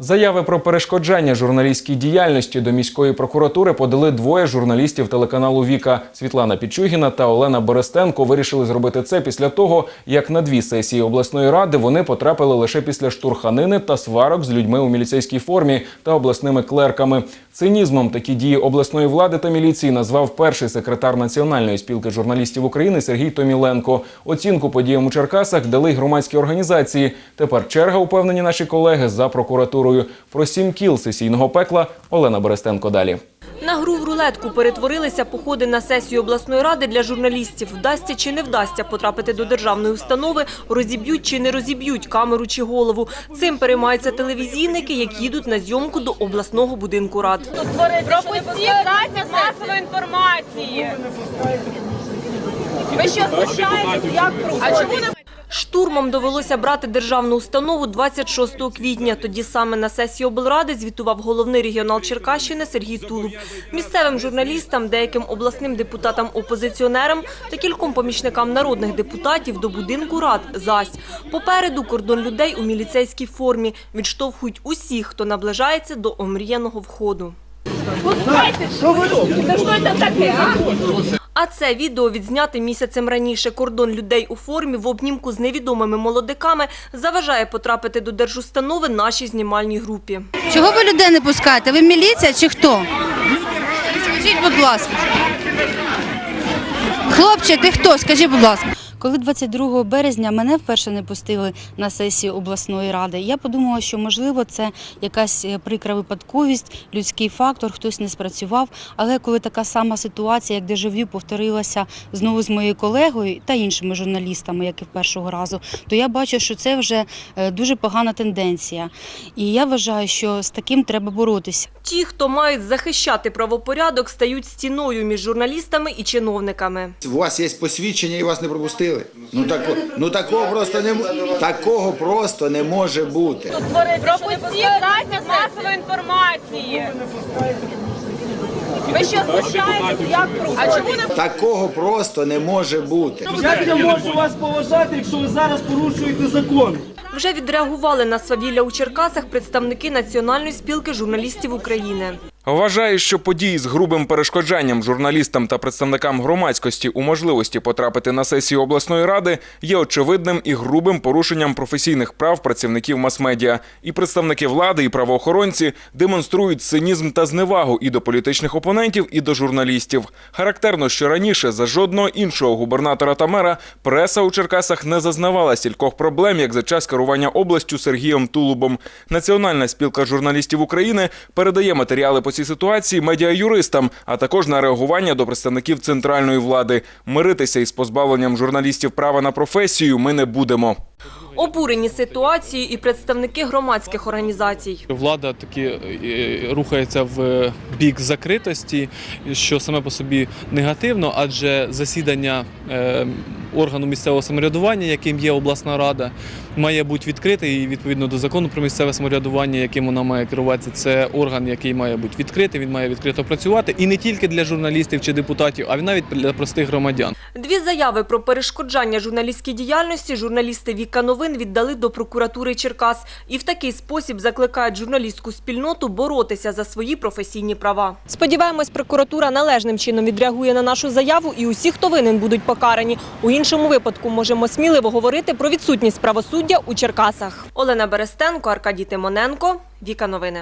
Заяви про перешкоджання журналістській діяльності до міської прокуратури подали двоє журналістів телеканалу Віка Світлана Пічугіна та Олена Берестенко. Вирішили зробити це після того, як на дві сесії обласної ради вони потрапили лише після штурханини та сварок з людьми у міліцейській формі та обласними клерками. Цинізмом такі дії обласної влади та міліції назвав перший секретар Національної спілки журналістів України Сергій Томіленко. Оцінку подіям у Черкасах дали громадські організації. Тепер черга, упевнені наші колеги, за прокуратурою. Про сім кіл сесійного пекла Олена Берестенко далі. На гру в рулетку перетворилися походи на сесію обласної ради для журналістів. Вдасться чи не вдасться потрапити до державної установи, розіб'ють чи не розіб'ють камеру чи голову. Цим переймаються телевізійники, які їдуть на зйомку до обласного будинку рад. Пропустіть засіб масової інформації. Ви що, знущаєтесь? Як не Штурмом довелося брати державну установу 26 квітня. Тоді саме на сесії облради звітував головний регіонал Черкащини Сергій Тулуб. Місцевим журналістам, деяким обласним депутатам-опозиціонерам та кільком помічникам народних депутатів до будинку рад зась. Попереду кордон людей у міліцейській формі відштовхують усіх, хто наближається до омріяного входу. Що ви робите? Та що це таке, а? А це відео відзняти місяцем раніше. Кордон людей у формі в обнімку з невідомими молодиками заважає потрапити до держустанови нашій знімальній групі. Чого ви людей не пускаєте? Ви міліція чи хто? Скажіть, будь ласка. Хлопче, ти хто? Скажіть, будь ласка. Коли 22 березня мене вперше не пустили на сесію обласної ради, я подумала, що можливо це якась е, прикра випадковість, людський фактор, хтось не спрацював. Але коли така сама ситуація, як дежавю, повторилася знову з моєю колегою та іншими журналістами, як і в першого разу, то я бачу, що це вже е, дуже погана тенденція. І я вважаю, що з таким треба боротися. Ті, хто мають захищати правопорядок, стають стіною між журналістами і чиновниками. У вас є посвідчення і вас не пропустили. Ну тако, ну такого просто не такого просто не може бути. Пропустіть засіб масової інформації. Ви що, знущаєтесь? Як А чому не Такого просто не може бути. Як я можу вас поважати, якщо ви зараз порушуєте закон? Вже відреагували на свавілля у Черкасах представники Національної спілки журналістів України. Вважаю, що події з грубим перешкоджанням журналістам та представникам громадськості у можливості потрапити на сесію обласної ради є очевидним і грубим порушенням професійних прав працівників мас-медіа. І представники влади, і правоохоронці демонструють цинізм та зневагу і до політичних опонентів, і до журналістів. Характерно, що раніше за жодного іншого губернатора та мера преса у Черкасах не зазнавала стількох проблем, як за час керування областю Сергієм Тулубом. Національна спілка журналістів України передає матеріали по цій ситуації медіаюристам, а також на реагування до представників центральної влади. Миритися із позбавленням журналістів права на професію ми не будемо. Обурені ситуацією і представники громадських організацій. Влада таки е, рухається в бік закритості, що саме по собі негативно, адже засідання е, органу місцевого самоврядування, яким є обласна рада, має бути відкрите і відповідно до закону про місцеве самоврядування, яким вона має керуватися. Це орган, який має бути відкритий, він має відкрито працювати і не тільки для журналістів чи депутатів, а навіть для простих громадян. Дві заяви про перешкоджання журналістській діяльності журналісти Віка Новин віддали до прокуратури Черкас і в такий спосіб закликають журналістську спільноту боротися за свої професійні права. Сподіваємось, прокуратура належним чином відреагує на нашу заяву, і усі, хто винен, будуть покарані. У іншому випадку можемо сміливо говорити про відсутність правосуддя у Черкасах. Олена Берестенко, Аркадій Тимоненко, Віка Новини.